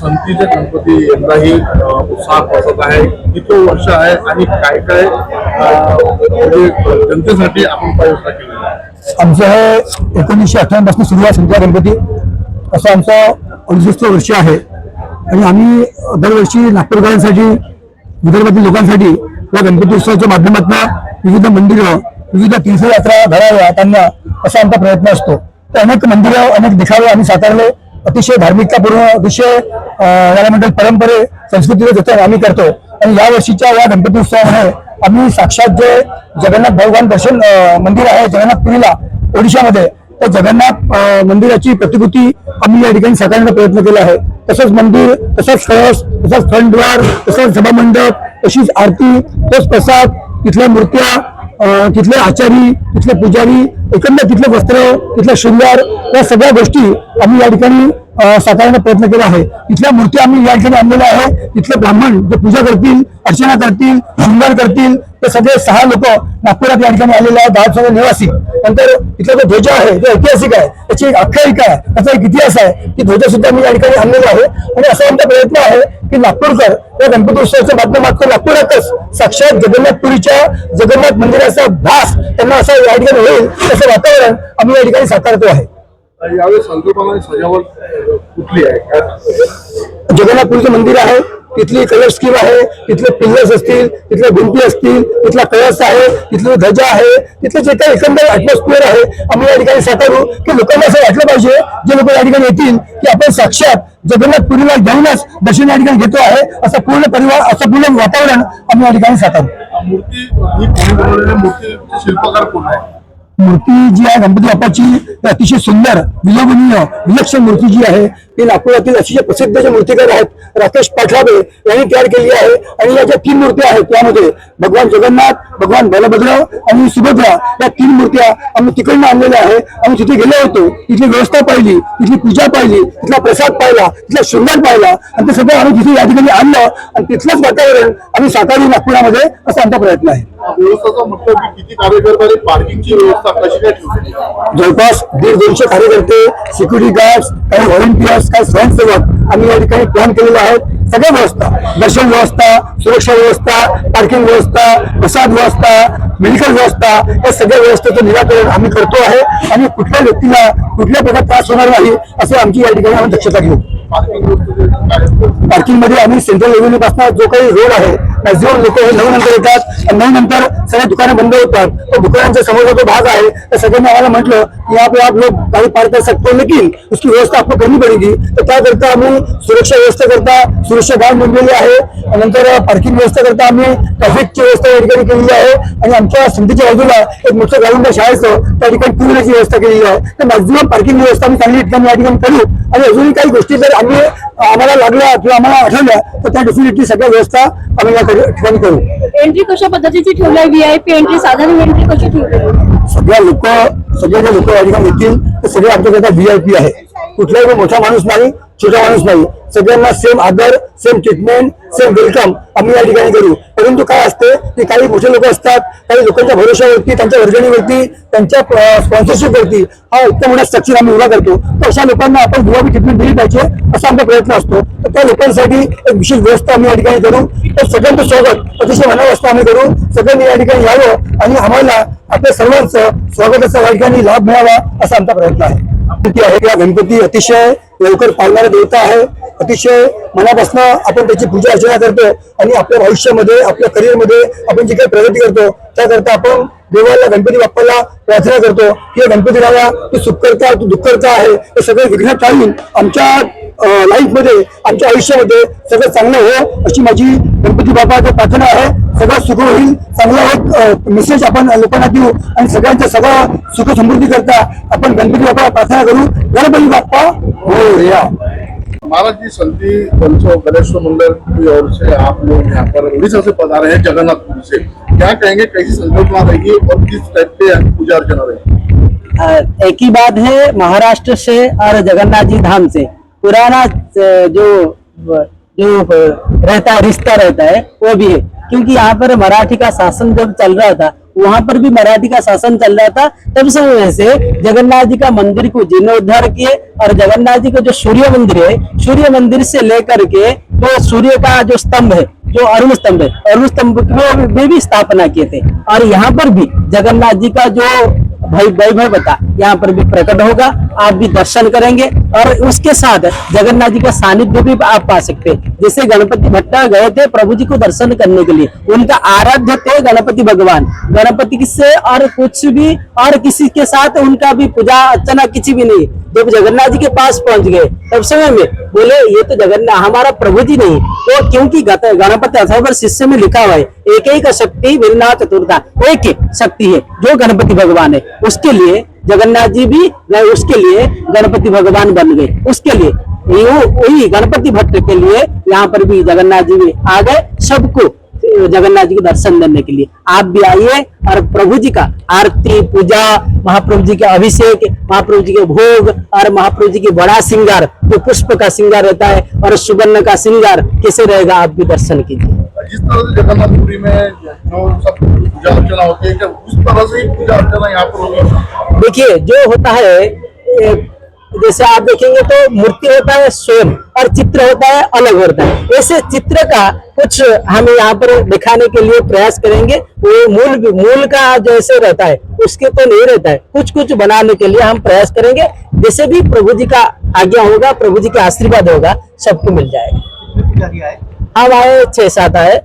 संतीचे गणपती यंदाही अ, उत्साहात बसत आहे. किती वर्ष आहे आणि काय काय म्हणजे जनतेसाठी आपण उपाययोजना केलेल्या आहे आमचं हे एकोणीसशे अठ्ठ्याण्णवपासून सुरू आहे संध्या गणपती. असं आमचं अडुसष्ट वर्ष आहे. आणि आम्ही दरवर्षी नागपूरकरांसाठी विदर्भातील लोकांसाठी या गणपती उत्सवाच्या माध्यमातून विविध मंदिरं विविध तीर्थयात्रा घडाव्या त्यांना असा आमचा प्रयत्न असतो. तर अनेक मंदिरं अनेक देखावे आम्ही साकारले. अतिशय धार्मिकतापूर्ण अतिशय याला म्हणतात परंपरे संस्कृतीचं जतन आम्ही करतो. आणि या वर्षीच्या या गणपती उत्सवामध्ये आम्ही साक्षात जे जगन्नाथ भगवान दर्शन मंदिर आहे जगन्नाथपुरीला ओडिशामध्ये त्या जगन्नाथ मंदिराची प्रतिकृती आम्ही या ठिकाणी साकारण्याचा प्रयत्न केला आहे. तसंच मंदिर तसंच कळस तसंच फ्रंटद्वार तसंच सभामंडप तशीच आरती तोच प्रसाद तिथल्या मूर्त्या तिथले आचारी तिथले पुजारी एकंदर तिथले वस्त्र तिथला शृंगार या सगळ्या गोष्टी आम्ही या ठिकाणी साकारण्याचा प्रयत्न केला आहे. इथल्या मूर्ती आम्ही या ठिकाणी आणलेल्या आहे इथले ब्राह्मण जे पूजा करतील अर्चना करतील शृंगार करतील ते सगळे सहा लोक नागपुरात या ठिकाणी आलेले आहेत. दहा सगळे निवासी. नंतर इथला जो ध्वजा आहे जो ऐतिहासिक आहे त्याची एक आख्यायिका आहे त्याचा एक इतिहास आहे की ध्वजा सुद्धा मी या ठिकाणी आणलेला आहे. आणि असा आमचा प्रयत्न आहे की नागपूरकर या गणपतोत्सवाच्या माध्यमातून नागपुरातच साक्षात जगन्नाथपुरीच्या जगन्नाथ मंदिराचा भास त्यांना असा या ठिकाणी होईल तसं वातावरण आम्ही या ठिकाणी साकारतो आहे. जगन्नाथपुरीचं मंदिर आहे तिथली कलर स्कीम आहे तिथले पिल्लर्स असतील तिथले भिंती असतील तिथला कळस आहे तिथली ध्वजा आहे तिथलं जे काही एकंदर ऍटमॉस्फिअर आहे आम्ही या ठिकाणी साकारू की लोकांना असं वाटलं पाहिजे जे लोक या ठिकाणी येतील की आपण साक्षात जगन्नाथपुरीला जाऊनच दर्शन या ठिकाणी घेतो आहे असं पूर्ण परिवार असं पूर्ण वातावरण आम्ही या ठिकाणी साकारू मूर्ती ही मूर्ती शिल्पकार कोण आहे मूर्ती जी आहे गणपती बाप्पाची अतिशय सुंदर विलोभनीय विलक्षण मूर्ती जी आहे ती नागपुरातील अतिशय प्रसिद्ध जे मूर्तीकार आहेत राकेश पाठराबे यांनी तयार केली आहे. आणि या ज्या तीन मूर्त्या आहेत त्यामध्ये भगवान जगन्नाथ भगवान बलभद्र आणि सुभद्रा या तीन मूर्त्या आम्ही तिकडनं आणलेल्या आहे आम्ही तिथे गेलो होतो तिथली व्यवस्था पाहिली तिथली पूजा पाहिली तिथला प्रसाद पाहिला तिथला शृंगार पाहिला. आणि ते सगळं आम्ही तिथे या ठिकाणी आणलं आणि तिथलंच वातावरण आम्ही साकारू नागपुरामध्ये असा आमचा प्रयत्न आहे. व्यवस्थाचं म्हटलं की किती पार्किंगची व्यवस्था कशी काय ठेवली? जवळपास दीड दोनशे कार्यकर्ते सिक्युरिटी गार्ड्स काही व्हॉलेंटियर्स काही स्वयंसेवक आम्ही या ठिकाणी प्लॅन केलेले आहेत. सगळ्या व्यवस्था दर्शन व्यवस्था सुरक्षा व्यवस्था पार्किंग व्यवस्था प्रसाद व्यवस्था मेडिकल व्यवस्था या सगळ्या व्यवस्थेचं निराकरण आम्ही करतो आहे. आणि कुठल्या व्यक्तीला कुठल्या प्रकार त्रास होणार नाही असं आमची या ठिकाणी आम्ही दक्षता घेऊ. पार्किंगमध्ये आम्ही सेंट्रल रेव्हेन्यू पासून जो काही रोड आहे मॅक्झिमम लोक हे नऊ नंतर येतात. आणि नऊ नंतर सगळ्या दुकानं बंद होतात. तर दुकानांचा समोरचा जो भाग आहे तर सगळ्यांनी आम्हाला म्हटलं की यहाँ आप लोग गाड़ी पार कर सकते हो लेकिन उसकी व्यवस्था आपको करनी पड़ेगी तर त्याकरता आम्ही सुरक्षा व्यवस्था करता सुरक्षा गार्ड बनलेली आहे. नंतर पार्किंग व्यवस्था करता आम्ही. ट्रॅफिकची व्यवस्था या ठिकाणी केलेली आहे. आणि आमच्या समितीच्या बाजूला एक मोठं ग्राउंड शाळेचं त्या ठिकाणी टू व्हीलरची व्यवस्था केलेली आहे. तर मॅक्झिमम पार्किंग व्यवस्था आम्ही चांगली ठिकाणी या ठिकाणी करू. आणि अजूनही काही गोष्टी जर आम्ही आम्हाला लागल्या किंवा आम्हाला आठवल्या तर त्या डेफिनेटली सगळ्या व्यवस्था आम्ही या ठिकाणी करू एंट्री कशा पद्धतीची ठेवली आहे? व्हीआयपी एंट्री साधारण एंट्री कशी ठेवली सगळ्या लोक सगळे जे लोक या ठिकाणी येतील ते सगळे आमच्याकरता व्हीआयपी आहे. कुठलाही मोठा माणूस नाही छोटा माणूस नाही. सगळ्यांना सेम आदर सेम ट्रीटमेंट सेम वेलकम आम्ही या ठिकाणी करू. परंतु काय असते की काही मोठे लोक असतात काही लोकांच्या भरोशावरती त्यांच्या वर्गणीवरती त्यांच्या स्पॉन्सरशिप वरती हा उत्तम मोठा स्ट्रक्चर आम्ही उभा करतो. तर अशा लोकांना आपण गुलाबी ट्रीटमेंट दिली पाहिजे असा आमचा प्रयत्न असतो. तर त्या लोकांसाठी एक विशेष व्यवस्था आम्ही या ठिकाणी करू. तर सगळ्यांचं स्वागत अतिशय मनावस्था आम्ही करू. सगळ्यांनी या ठिकाणी यावं आणि आम्हाला आपल्या सर्वांचं स्वागताचा या ठिकाणी लाभ मिळावा असा आमचा प्रयत्न आहे. आहे गणपती अतिशय लवकर पाळणारा देवता आहे. अतिशय मनापासून आपण त्याची पूजा अर्चना करतो आणि आपल्या भविष्यामध्ये आपल्या करिअरमध्ये आपण जी काही प्रगती करतो त्याकरता आपण देवाला गणपती बाप्पाला प्रार्थना करतो. की गणपती राजा तू सुखकर्ता तू दुःखकर्ता आहे. हे सगळे विघ्न टाळून आमच्या लाईफमध्ये आमच्या आयुष्यामध्ये सगळं चांगलं हो अशी माझी गणपती बाप्पाची प्रार्थना आहे. सगळं सुख होईल. चांगला एक मेसेज आपण लोकांना देऊ आणि सगळ्यांचं सगळं सुख समृद्धी करता आपण गणपती बाप्पा प्रार्थना करू. गणपती बाप्पा हो या महाराज जी संति पंचो गणेश मंडल की ओर से आप लोग यहाँ पर उड़ीसा से पधारे हैं जगन्नाथपुरी से क्या कहेंगे कैसी संकल्पना रहेगी और किस टाइप के पूजा अर्चना रहेगी एक ही बात है महाराष्ट्र से और जगन्नाथ जी धाम से. पुराना जो जो रहता है रिश्ता रहता है वो भी है. क्योंकि यहाँ पर मराठी का शासन जब चल रहा था, वहाँ पर भी मराठी का शासन चल रहा था, तब समय से जगन्नाथ जी का मंदिर को जीर्णोद्धार किए और जगन्नाथ जी का जो सूर्य मंदिर है, सूर्य मंदिर से लेकर के जो सूर्य का जो स्तंभ है, जो अरुण स्तंभ है, अरुण स्तंभ में भी स्थापना किए थे। और यहाँ पर भी जगन्नाथ जी का जो भाई वैभव था, यहाँ पर भी प्रकट होगा। आप भी दर्शन करेंगे और उसके साथ जगन्नाथ जी का सानिध्य भी आप पा सकते हैं। जैसे गणपति भट्टा गए थे प्रभु जी को दर्शन करने के लिए, उनका आराध्य थे गणपति भगवान। गणपति से और कुछ भी और किसी के साथ उनका भी पूजा अर्चना किसी भी नहीं। जब जगन्नाथ जी के पास पहुँच गए, तब समय में बोले, ये तो जगन्नाथ, हमारा प्रभु जी नहीं। तो क्योंकि गणपति अथर्व शिष्य में लिखा हुआ है, एक एक शक्ति विरना चतुर्था, एक शक्ति है, जो गणपति भगवान है। उसके लिए जगन्नाथ जी भी उसके लिए गणपति भगवान बन गए। उसके लिए। वही गणपति भट्ट के लिए यहाँ पर भी जगन्नाथ जी भी आ गए। सबको जगन्नाथ जी के दर्शन देने के लिए। आप भी आइए और प्रभु जी का आरती पूजा महाप्रभु जी का अभिषेक महाप्रभु जी के भोग और महाप्रभु जी की बड़ा श्रृंगार जो पुष्प का श्रृंगार रहता है और सुवर्ण का श्रृंगार कैसे रहेगा? आप भी दर्शन कीजिए। जिस तरह से जगन्नाथपुरी में जो सब पूजा अर्चना होती है उस तरह से पूजा अर्चना यहाँ पर होगी देखिए जो होता है जैसे आप देखेंगे तो मूर्ति होता है स्वयं और चित्र होता है अलग होता है। ऐसे चित्र का कुछ हम यहाँ पर दिखाने के लिए प्रयास करेंगे। वो मूल मूल का जैसे रहता है उसके तो नहीं रहता है। कुछ कुछ बनाने के लिए हम प्रयास करेंगे। जैसे भी प्रभु जी का आज्ञा होगा प्रभु जी का आशीर्वाद होगा सबको मिल जाएगा। हम आए। छह सात आए।